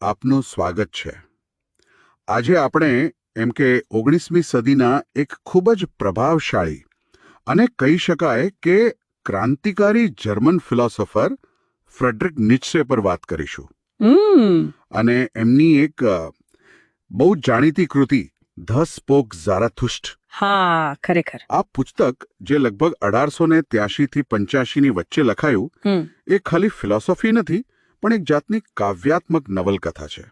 આપનું સ્વાગત છે. આજે આપણે એમ કે ઓગણીસમી સદીના એક ખૂબ જ પ્રભાવશાળી અને કહી શકાય કે ક્રાંતિકારી જર્મન ફિલોસોફર ફ્રેડરિક નિચ્સે પર વાત કરીશું. અને એમની એક બહુ જાણીતી કૃતિ ધ સ્પોક ઝારાથુષ્ટ. હા ખરેખર. આ પુસ્તક જે લગભગ અઢારસો ને ત્યાસીથી પંચ્યાસીની વચ્ચે લખાયું એ ખાલી ફિલોસોફી નથી પણ એક જાતની કાવ્યાત્મક નવલકથા છે.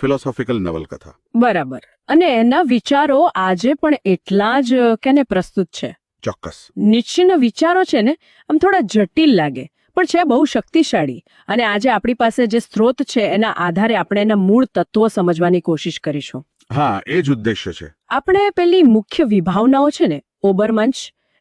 ફિલોસોફિકલ નવલકથા. બરાબર. અને એના વિચારો આજે પણ એટલા જ કેને પ્રસ્તુત છે. ચોક્કસ. નિશ્ચયના વિચારો છે ને આમ થોડા જટિલ લાગે પણ છે બહુ શક્તિશાળી. અને આજે આપણી પાસે જે સ્ત્રોત છે એના આધારે આપણે એના મૂળ તત્વો સમજવાની કોશિશ કરીશું. હા એ જ ઉદ્દેશ્ય છે. આપણે પેલી મુખ્ય વિભાવનાઓ છે ને ઓબરમંચ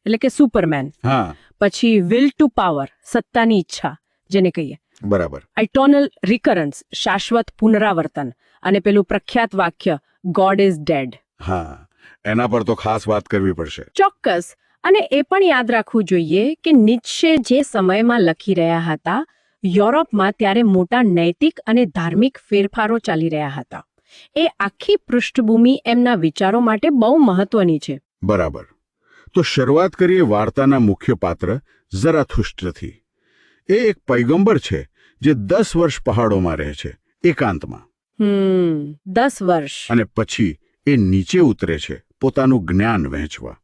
એટલે કે સુપરમેન. હા. પછી વિલ ટુ પાવર સત્તાની ઈચ્છા જેને કહીએ. બરાબર. આઇટોનલ રિકરન્સ શાશ્વત પુનરાવર્તન અને પેલું પ્રખ્યાત વાક્ય ગોડ ઇઝ ડેડ હા એના પર તો ખાસ વાત કરવી પડશે. ચોક્કસ. અને એ પણ યાદ રાખવું જોઈએ કે નિત્શે જે સમયમાં લખી રહ્યા હતા યુરોપમાં ત્યારે મોટા નૈતિક અને ધાર્મિક ફેરફારો ચાલી રહ્યા હતા. એ આખી પૃષ્ઠભૂમિ એમના વિચારો માટે બહુ મહત્વની છે. બરાબર. તો શરૂઆત કરીએ વાર્તાના મુખ્ય પાત્ર ઝરાથુષ્ટ્રથી એ એક પૈગંબર છે જે દસ વર્ષ પહાડોમાં રહે છે એકાંતમાં. હમ દસ વર્ષ. અને પછી એ નીચે ઉતરે છે પોતાનું જ્ઞાન વહેંચવા.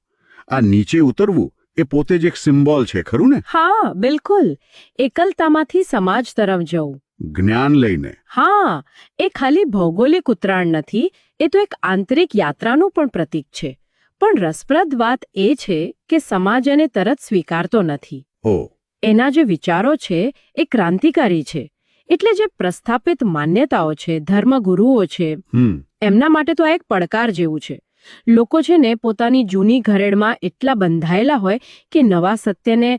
આ નીચે ઉતરવું એ પોતે જ એક સિમ્બોલ છે ખરું ને? હા બિલકુલ. એકલતામાંથી સમાજ તરફ જવું. જ્ઞાન લઈને. હા એ ખાલી ભૌગોલિક ઉતરાણ નથી એ તો એક આંતરિક યાત્રાનું પણ પ્રતીક છે. પણ રસપ્રદ વાત એ છે કે સમાજ એને તરત સ્વીકારતો નથી. ઓ એના જે વિચારો છે એ ક્રાંતિકારી છે. એટલે જે પ્રસ્થાપિત માન્યતાઓ છે ધર્મગુરુઓ છે એમના માટે તો આ એક પડકાર જેવું છે. લોકો છે ને પોતાની જૂની ઘરેડમાં એટલા બંધાયેલા હોય કે નવા સત્યને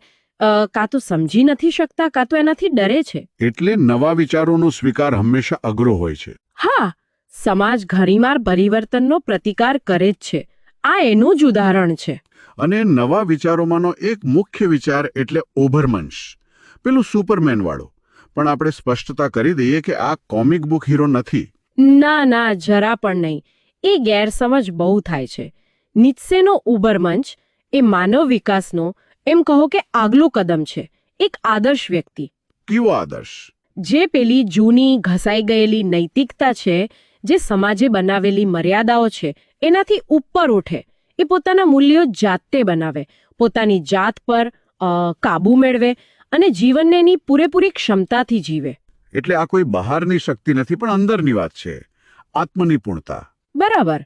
કાં તો સમજી નથી શકતા કાં તો એનાથી ડરે છે. એટલે નવા વિચારોનો સ્વીકાર હંમેશા અઘરો હોય છે. હા સમાજ ઘણીવાર પરિવર્તનનો પ્રતિકાર કરે જ છે. આ એનું જ ઉદાહરણ છે. અને નવા વિચારોમાંનો એક મુખ્ય વિચાર એટલે ઓભરમંશ. પેલું સુપરમેન વાળો પણ આપણે સ્પષ્ટતા કરી દઈએ કે આ કોમિક બુક હીરો નથી. ના ના જરા પણ નહીં. એ ગેરસમજ બહુ થાય છે. નિત્સેનો ઉબરમંચ એ માનવ વિકાસનો એમ કહો કે આગલું કદમ છે. એક આદર્શ વ્યક્તિ. કેવો આદર્શ? જે પેલી જૂની ઘસાઈ ગયેલી નૈતિકતા છે જે સમાજે બનાવેલી મર્યાદાઓ છે એનાથી ઉપર ઉઠે. એ પોતાના મૂલ્યો જાતે બનાવે પોતાની જાત પર કાબુ મેળવે અને જીવનને એની પૂરેપૂરી ક્ષમતાથી જીવે. એટલે આ કોઈ બહારની શક્તિ નથી પણ અંદરની વાત છે. આત્મનિપુણતા. બરાબર.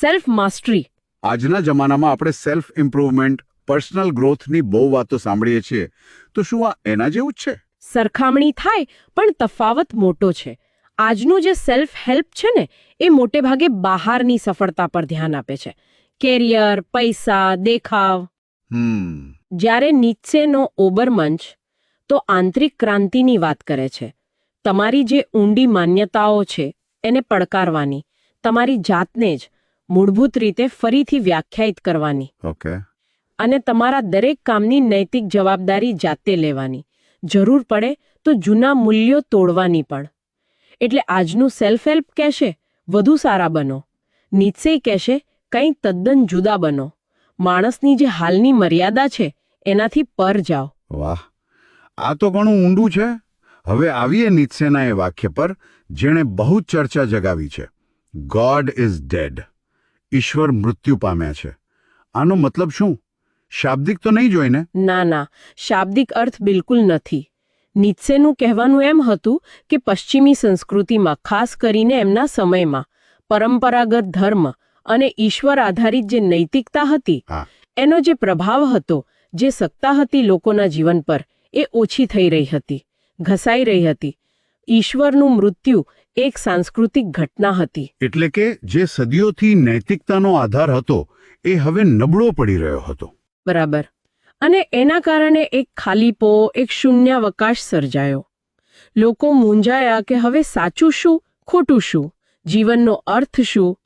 સેલ્ફ માસ્ટરી આજના જમાનામાં આપણે સેલ્ફ ઇમ્પ્રુવમેન્ટ પર્સનલ ગ્રોથની બહુ વાતો સાંભળીએ છીએ. તો શું આ એના જેવું જ છે? સરખામણી થાય પણ તફાવત મોટો છે. આજનું જે સેલ્ફ હેલ્પ છે ને એ મોટે ભાગે બહારની સફળતા પર ધ્યાન આપે છે. કેરિયર પૈસા દેખાવ. જ્યારે નીચેનો ઓબરમંચ તો આંતરિક ક્રાંતિની વાત કરે છે. તમારી જે ઊંડી માન્યતાઓ છે એને પડકારવાની. તમારી જાતને જ મૂળભૂત રીતે ફરીથી વ્યાખ્યાયિત કરવાની. ઓકે અને તમારા દરેક કામની નૈતિક જવાબદારી જાતે લેવાની. જરૂર પડે તો જૂના મૂલ્યો તોડવાની પણ. એટલે આજનું સેલ્ફ હેલ્પ કહેશે વધુ સારા બનો. નીચે કહેશે કંઈ તદ્દન જુદા બનો. માણસની જે હાલની મર્યાદા છે એનાથી પર જાઓ. વાહ. આ તો ઘણું ઊંડું છે. હવે આવીએ નીત્સેના એ વાક્ય પર જેણે બહુ ચર્ચા જગાવી છે. ગોડ ઇઝ ડેડ ઈશ્વર મૃત્યુ પામ્યા છે. આનો મતલબ શું? શાબ્દિક તો નહીં જોઈને? ના ના. શાબ્દિક અર્થ બિલકુલ નથી. નીત્સેનું કહેવાનું એમ હતું કે પશ્ચિમી સંસ્કૃતિમાં ખાસ કરીને એમના સમયમાં પરંપરાગત ધર્મ અને ઈશ્વર આધારિત જે નૈતિકતા હતી એનો જે પ્રભાવ હતો જે સત્તા હતી લોકોના જીવન પર એ ઓછી થઈ રહી હતી ઘસાઈ રહી હતી. ઈશ્વરનું મૃત્યુ એક સાંસ્કૃતિક ઘટના હતી. એટલે કે જે સદીઓથી નૈતિકતાનો આધાર હતો એ હવે નબળો પડી રહ્યો હતો. બરાબર. અને એના કારણે એક ખાલીપો એક શૂન્યાવકાશ સર્જાયો. લોકો મૂંઝાયા કે હવે સાચું શું ખોટું શું જીવનનો અર્થ શું?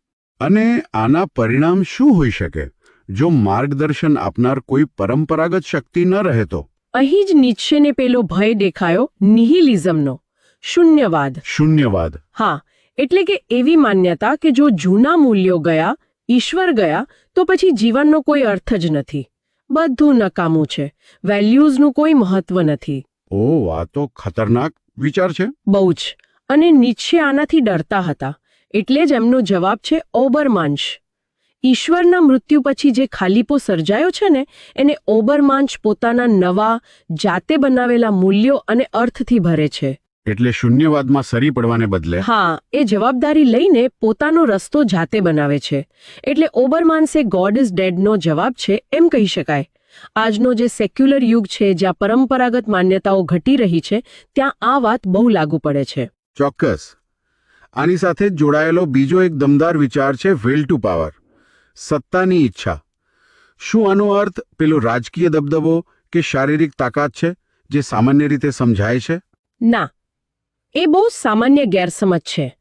અને આના પરિણામ શું હોઈ શકે? જો માર્ગદર્શન આપનાર કોઈ પરંપરાગત શક્તિ ન રહે તો? અહીં જ નીચેને પેલો ભય દેખાયો નિહિલિઝમનો. શૂન્યવાદ. શૂન્યવાદ. હા એટલે કે એવી માન્યતા કે જો જૂના મૂલ્યો ગયા ઈશ્વર ગયા તો પછી જીવનનો કોઈ અર્થ જ નથી. બધું નકામું છે. વેલ્યુઝનું કોઈ મહત્વ નથી. ઓ આ તો ખતરનાક વિચાર છે. બહુ જ. અને નીચે આનાથી ડરતા હતા. એટલે જ એમનો જવાબ છે ઓબરમાંશ. ઈશ્વરના મૃત્યુ પછી જે ખાલીપો સર્જાયો છે ને એને ઓબરમાંશ પોતાના નવા જાતે બનાવેલા મૂલ્યો અને અર્થથી ભરે છે. એટલે શૂન્યવાદમાં સરી પડવાને બદલે હા એ જવાબદારી લઈને પોતાનો રસ્તો જાતે બનાવે છે. એટલે ઓબરમાન્સે ગોડ ઇઝ ડેડનો જવાબ છે એમ કહી શકાય. આજનો જે સેક્યુલર યુગ છે જ્યાં પરંપરાગત માન્યતાઓ ઘટી રહી છે ત્યાં આ વાત બહુ લાગુ પડે છે. ચોક્કસ. આની સાથે જોડાયેલો બીજો એક દમદાર વિચાર છે વિલ ટુ પાવર સત્તાની ઈચ્છા. શું આનો અર્થ પેલો રાજકીય દબદબો કે શારીરિક તાકાત છે જે સામાન્ય રીતે સમજાય છે? ના એ બહુ સામાન્ય ગેરસમજ છે.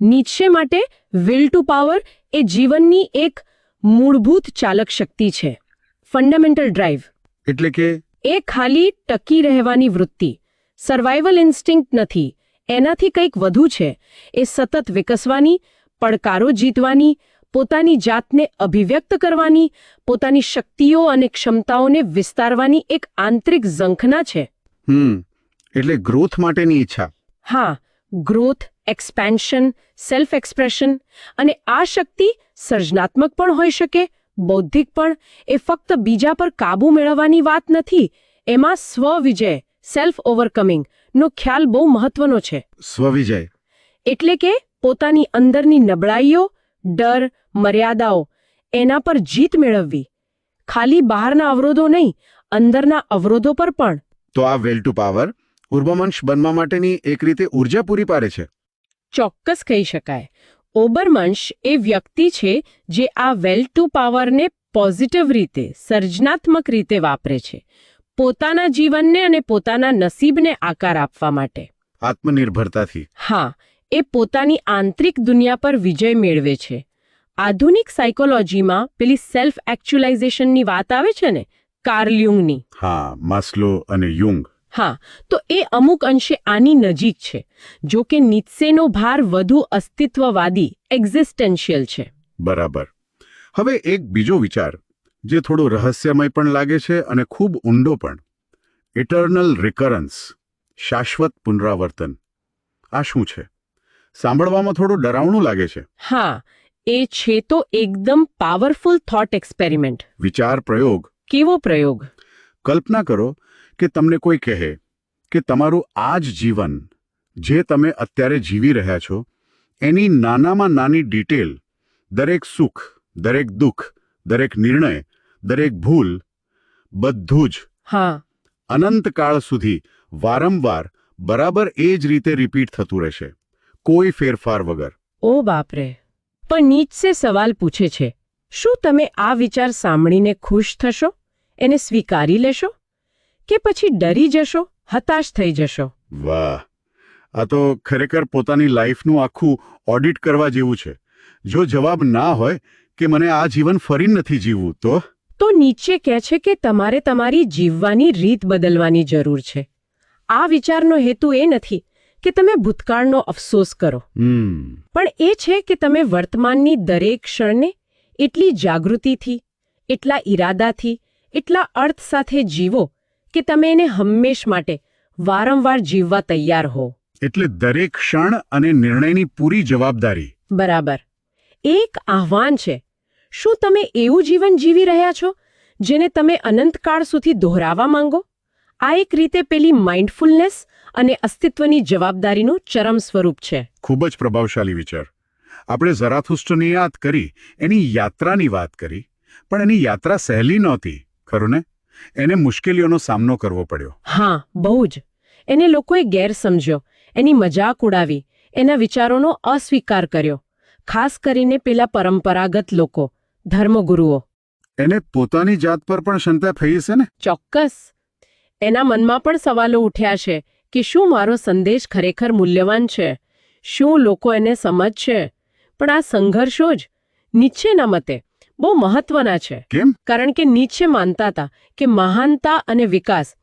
નીચે માટે વિલ ટુ પાવર એ જીવનની એક મૂળભૂત ચાલક શક્તિ છે. ફંડામેન્ટલ ડ્રાઈવ એટલે કે? એ ખાલી ટકી રહેવાની વૃત્તિ. સર્વાઇવલ ઇન્સ્ટિંક્ટ નથી. એનાથી કંઈક વધુ છે. એ સતત વિકસવાની પડકારો જીતવાની પોતાની જાતને અભિવ્યક્ત કરવાની પોતાની શક્તિઓ અને ક્ષમતાઓને વિસ્તારવાની એક આંતરિક ઝંખના છે. હમ એટલે ગ્રોથ માટેની ઈચ્છા. હા ગ્રોથ એક્સપેન્શન સેલ્ફ એક્સપ્રેશન અને આ શક્તિ સર્જનાત્મક પણ હોઈ શકે બૌદ્ધિક પણ. એ ફક્ત બીજા પર કાબૂ મેળવવાની વાત નથી એમાં સ્વવિજય સેલ્ફ ઓવરકમિંગ નો ખ્યાલ બહુ મહત્વનો છે. સ્વવિજય. એટલે કે પોતાની અંદરની નબળાઈઓ ડર મર્યાદાઓ એના પર જીત મેળવવી. ખાલી બહારના અવરોધો નહીં અંદરના અવરોધો પર પણ. તો આ વેલ ટુ પાવર ઉર્વમંશ બનવા માટેની એક રીતે ઊર્જા પૂરી પાડે છે. ચોક્કસ કહી શકાય. ઓબરમંશ એ વ્યક્તિ છે જે આ વેલ ટુ પાવરને પોઝિટિવ રીતે સર્જનાત્મક રીતે વાપરે છે. પોતાના જીવનને અને પોતાના નસીબને આકાર આપવા માટે. આત્મનિર્ભરતાથી. હા એ પોતાની આંતરિક દુનિયા પર વિજય મેળવે છે. આધુનિક સાયકોલોજીમાં પેલી સેલ્ફ એક્ચ્યુલાઇઝેશનની વાત આવે છે ને? કાર્લ યુંગની. હા માસ્લો અને યુંગ. હા તો એ અમુક અંશે આની નજીક છે જો કે નીત્સેનો ભાર વધુ અસ્તિત્વવાદી એક્ઝિસ્ટેન્શિયલ છે. બરાબર. હવે એક બીજો વિચાર જે થોડો રહસ્યમય પણ લાગે છે અને ખૂબ ઊંડો પણ. ઇટર્નલ રિકરન્સ શાશ્વત પુનરાવર્તન. આ શું છે? સાંભળવામાં થોડું ડરાવણું લાગે છે. હા એ છે તો એકદમ પાવરફુલ થોટ એક્સપેરિમેન્ટ વિચાર પ્રયોગ. કેવો પ્રયોગ? કલ્પના કરો કે તમને કોઈ કહે કે તમારું આ જ જીવન જે તમે અત્યારે જીવી રહ્યા છો એની નાનામાં નાની ડિટેલ દરેક સુખ દરેક દુઃખ દરેક નિર્ણય દરેક ભૂલ બધું જ હા. અનંતકાળ સુધી વારંવાર બરાબર એ જ રીતે રિપીટ થતું રહેશે કોઈ ફેરફાર વગર. ઓ બાપરે! પણ નીચસે સવાલ પૂછે છે શું તમે આ વિચાર સાંભળીને ખુશ થશો? એને સ્વીકારી લેશો? કે પછી ડરી જશો હતાશ થઈ જશો? વાહ. આ તો ખરેખર પોતાની લાઈફનું આખું ઓડિટ કરવા જેવું છે. જો જવાબ ના હોય કે મને આ જીવન ફરી નથી જીવવું તો? તો નીચે કહે છે કે તમારે તમારી જીવવાની રીત બદલવાની જરૂર છે. આ વિચારનો હેતુ એ નથી કે તમે ભૂતકાળનો અફસોસ કરો. પણ એ છે કે તમે વર્તમાનની દરેક ક્ષણને એટલી જાગૃતિથી એટલા ઈરાદાથી એટલા અર્થ સાથે જીવો કે તમે એને હંમેશ માટે વારંવાર જીવવા તૈયાર હો. એટલે દરેક ક્ષણ અને નિર્ણયની પૂરી જવાબદારી. બરાબર. એક આહવાન છે. શું તમે એવું જીવન જીવી રહ્યા છો જેને તમે અનંતકાળ સુધી દોહરાવવા માંગો? આ એક રીતે પેલી માઇન્ડફુલનેસ અને અસ્તિત્વની જવાબદારીનું ચરમ સ્વરૂપ છે. ખૂબ જ પ્રભાવશાળી વિચાર. આપણે ઝરાથુસ્ટ્રની યાદ કરી એની યાત્રાની વાત કરી પણ એની યાત્રા સહેલી નહોતી ખરું ને? એને મુશ્કેલીઓનો સામનો કરવો પડ્યો. હા બહુ જ. એને લોકોએ ગેર સમજ્યો. એની મજાક ઉડાવી. એના વિચારોનો અસ્વીકાર કર્યો. ખાસ કરીને પેલા પરંપરાગત લોકો ધર્મગુરુઓ. એને પોતાની જાત પર પણ શંકા થઈ હશે ને? ચોક્કસ. એના મનમાં પણ સવાલો ઉઠ્યા છે કે શું મારો સંદેશ ખરેખર મૂલ્યવાન છે? શું લોકો એને સમજશે? પણ આ સંઘર્ષો જ નીચેના મતે બહુ મહત્વના છે. કેમ? કારણ કે નીચે માનતા હતા કે મહાનતા અને વિકાસ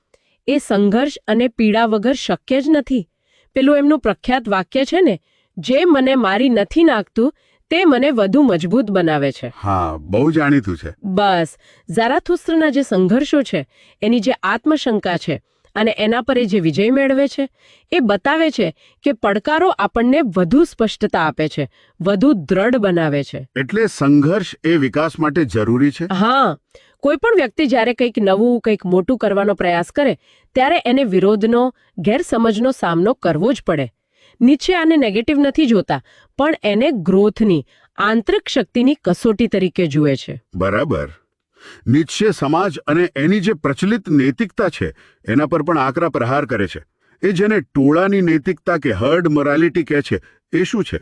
એ સંઘર્ષ અને પીડા વગર શક્ય જ નથી. પેલું એમનું પ્રખ્યાત વાક્ય છે ને જે મને મારી નથી નાખતું તે મને વધુ મજબૂત બનાવે છે. હા બહુ જાણીતું છે. બસ ઝારાથુસ્ત્રના જે સંઘર્ષો છે એની જે આત્મશંકા છે અને એના પર એ જે વિજય મેળવે છે એ બતાવે છે કે પડકારો આપણને વધુ સ્પષ્ટતા આપે છે વધુ દ્રઢ બનાવે છે. એટલે સંઘર્ષ એ વિકાસ માટે જરૂરી છે? હા. કોઈ પણ વ્યક્તિ જ્યારે કંઈક નવું કંઈક મોટું કરવાનો પ્રયાસ કરે ત્યારે એને વિરોધનો ગેરસમજનો સામનો કરવો જ પડે. નીચે આને નેગેટિવ નથી જોતા પણ એને ગ્રોથની આંતરિક શક્તિની કસોટી તરીકે જુએ છે. બરાબર. નિશ્ચય સમાજ અને એની જે પ્રચલિત નૈતિકતા છે એના પર પણ આકરા પ્રહાર કરે છે. એ જેને ટોળાની નૈતિકતા કે હર્ડ મોરાલિટી કહે છે એ શું છે?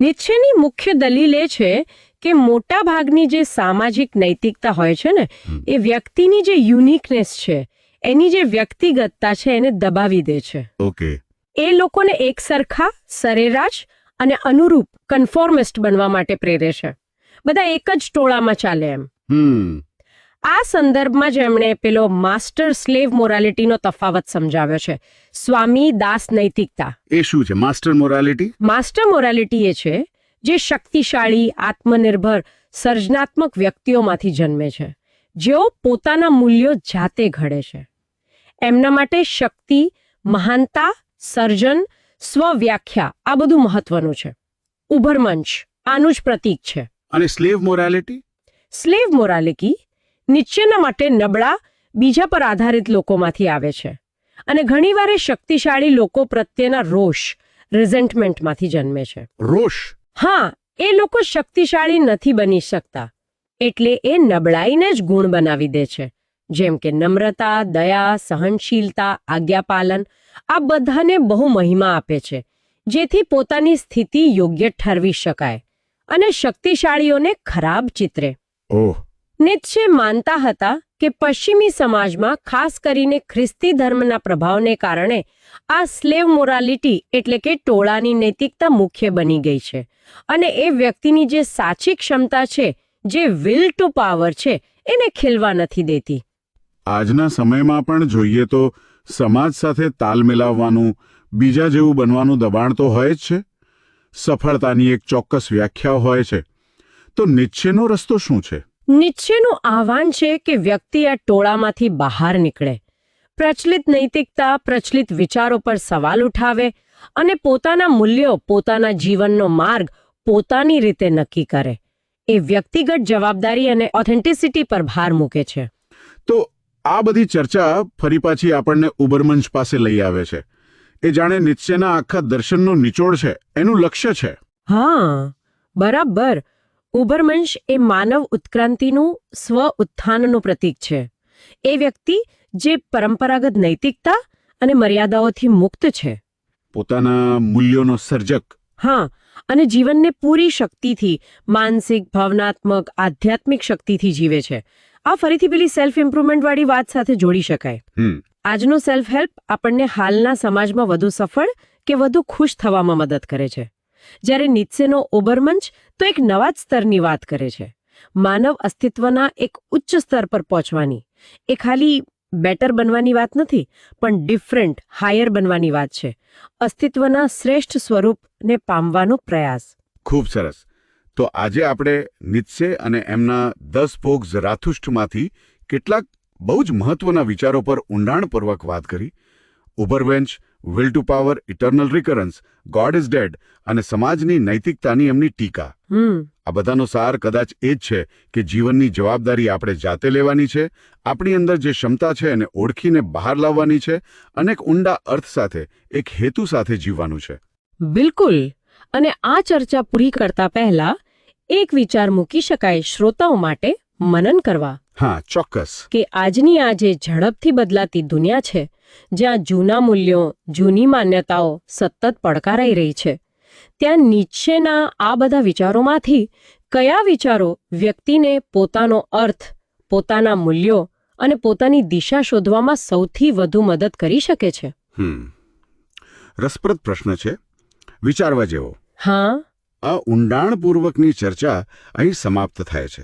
નીચેની મુખ્ય દલીલ એ છે કે મોટા ભાગની જે સામાજિક નૈતિકતા હોય છે ને એ વ્યક્તિની જે યુનિકનેસ છે એની જે વ્યક્તિગતતા છે એને દબાવી દે છે. ઓકે. એ લોકોને એક સરખા સરેરાશ અને અનુરૂપ કન્ફોર્મિસ્ટ બનવા માટે પ્રેરે છે. બધા એક જ ટોળામાં ચાલે એમ. હમ. આ સંદર્ભમાં જ એમણે પેલો માસ્ટર સ્લેવ મોરાલિટીનો તફાવત સમજાવ્યો છે. સ્વામી દાસ નૈતિકતા. એ શું છે? Master morality? માસ્ટર મોરાલિટી એ છે જે શક્તિશાળી આત્મનિર્ભર સર્જનાત્મક વ્યક્તિઓમાંથી જન્મે છે. જેઓ પોતાના મૂલ્યો જાતે ઘડે છે. એમના માટે શક્તિ મહાનતા સર્જન સ્વવ્યાખ્યા આ બધું મહત્વનું છે. ઉભરમંચ. આનું જ પ્રતીક છે. અને સ્લેવ મોરાલિટી? સ્લેવ મોરાલિટી નીચેના માટે નબળા બીજા પર આધારિત લોકોમાંથી આવે છે અને ઘણીવાર એ શક્તિશાળી લોકો પ્રત્યેના રોષ રિઝેન્ટમેન્ટમાંથી જન્મે છે. રોષ? હા એ લોકો શક્તિશાળી નથી બની શકતા એટલે એ નબળાઈને જ ગુણ બનાવી દે છે જેમ કે નમ્રતા દયા સહનશીલતા આજ્ઞાપાલન આ બધાને બહુ મહિમા આપે છે જેથી પોતાની સ્થિતિ યોગ્ય ઠરવી શકાય અને શક્તિશાળીઓને ખરાબ ચિત્રે. નિત્શે માનતા હતા કે પશ્ચિમી સમાજમાં ખાસ કરીને ખ્રિસ્તી ધર્મના પ્રભાવને કારણે આ સ્લેવ મોરાલિટી એટલે કે ટોળાની નૈતિકતા મુખ્ય બની ગઈ છે અને એ વ્યક્તિની જે સાચી ક્ષમતા છે જે વિલ ટુ પાવર છે એને ખીલવા નથી દેતી. આજના સમયમાં પણ જોઈએ તો સમાજ સાથે તાલ મિલાવવાનું બીજા જેવું બનવાનું દબાણ તો હોય જ છે. સફળતાની એક ચોક્કસ વ્યાખ્યા હોય છે. તો નિશ્ચયનો રસ્તો શું છે? નિશ્ચયનું આહવાન છે કે વ્યક્તિ આ ટોળામાંથી બહાર નીકળે. પ્રચલિત નૈતિકતા પ્રચલિત વિચારો પર સવાલ ઉઠાવે અને પોતાના મૂલ્યો પોતાના જીવનનો માર્ગ પોતાની રીતે નક્કી કરે. એ વ્યક્તિગત જવાબદારી અને ઓથેન્ટિસિટી પર ભાર મૂકે છે. તો આ બધી ચર્ચા ફરી પાછી આપણને ઉબરમંચ પાસે લઈ આવે છે. એ જાણે નિશ્ચયના આખા દર્શનનો નિચોડ છે. એનું લક્ષ્ય છે. હા બરાબર. ઉભરમંશ એ માનવ ઉત્ક્રાંતિનું સ્વ ઉત્થાનનું પ્રતીક છે. એ વ્યક્તિ જે પરંપરાગત નૈતિકતા અને મર્યાદાઓથી મુક્ત છે. પોતાના મૂલ્યોનો સર્જક. હા અને જીવનને પૂરી શક્તિથી માનસિક ભાવનાત્મક આધ્યાત્મિક શક્તિથી જીવે છે. આ ફરીથી પેલી સેલ્ફ ઇમ્પ્રુવમેન્ટ વાળી વાત સાથે જોડી શકાય. આજનો સેલ્ફ હેલ્પ આપણને હાલના સમાજમાં વધુ સફળ કે વધુ ખુશ થવામાં મદદ કરે છે. જ્યારે નિત્સેનો ઓબરમંચ તો એક નવા જ સ્તરની વાત કરે છે. માનવ અસ્તિત્વના એક ઉચ્ચ સ્તર પર પહોંચવાની. એ ખાલી બેટર બનવાની વાત નથી, પણ ડિફરન્ટ, હાયર બનવાની વાત છે. અસ્તિત્વના શ્રેષ્ઠ સ્વરૂપને પામવાનો પ્રયાસ. ખૂબ સરસ. તો આજે આપણે નિત્સે અને એમના દસ ભોગ રાથુષ્ટમાંથી કેટલાક બહુ જ મહત્વના વિચારો પર ઊંડાણપૂર્વક વાત કરી. ઉભરવેન્ચ will to power eternal recurrence God is dead અને સમાજની નૈતિકતાની એમની ટીકા. આ બધાનો સાર કદાચ એ જ છે કે જીવનની જવાબદારી આપણે જાતે લેવાની છે આપણી અંદર જે ક્ષમતા છે એને ઓળખીને બહાર લાવવાની છે અને એક ઊંડા અર્થ સાથે એક હેતુ સાથે જીવવાનું છે. બિલકુલ. અને આ ચર્ચા પૂરી કરતા પહેલા એક વિચાર મૂકી શકાય શ્રોતાઓ માટે. મનન કરવા હા ચોક્કસ. કે આજની આ જે ઝડપથી બદલાતી દુનિયા છે જ્યાં જૂના મૂલ્યો જૂની માન્યતાઓ સતત પડકારાઈ રહી છે ત્યાં નીચેના આ બધા વિચારોમાંથી કયા વિચારો વ્યક્તિને પોતાનો અર્થ પોતાના મૂલ્યો અને પોતાની દિશા શોધવામાં સૌથી વધુ મદદ કરી શકે છે? રસપ્રદ પ્રશ્ન છે. વિચારવા જેવો. હા. આ ઊંડાણપૂર્વકની ચર્ચા અહીં સમાપ્ત થાય છે.